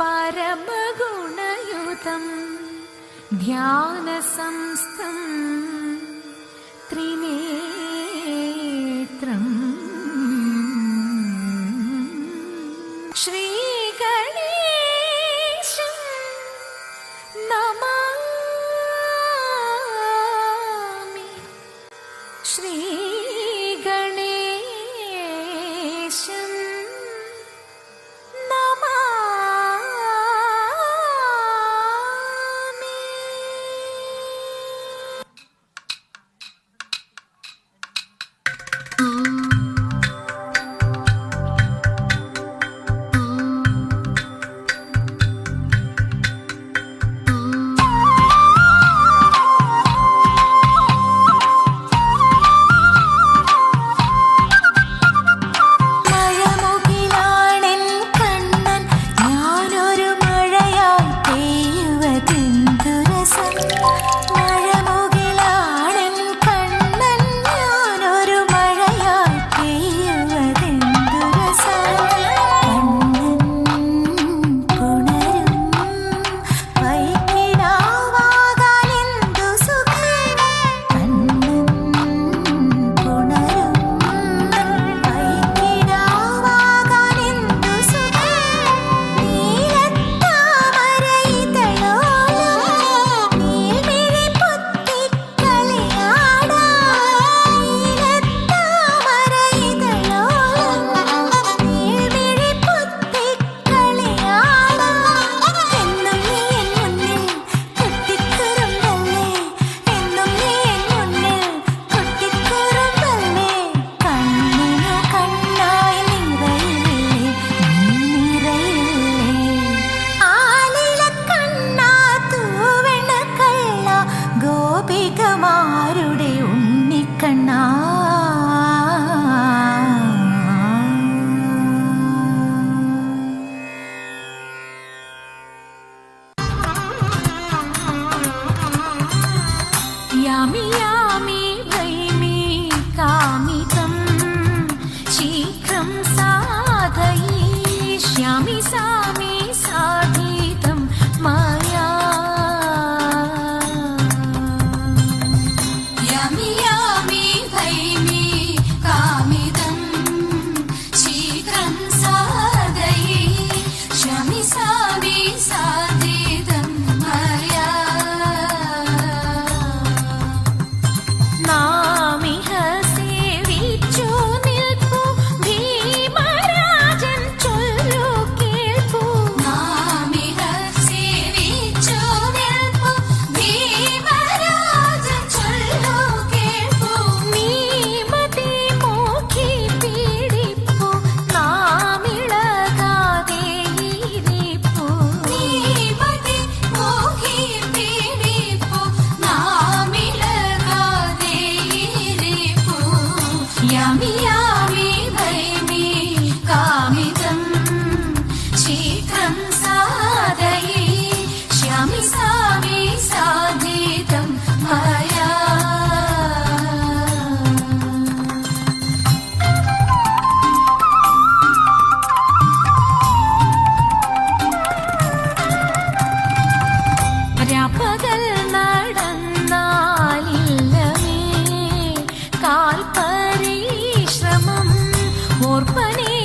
परमगुणयुतं ध्यानसंस्थम् त्रिमे गमिष्यामि वै मे कामितं शीघ्रं साधयिष्यामि सा मे साधितं माया Yummy. போர்ப்பனே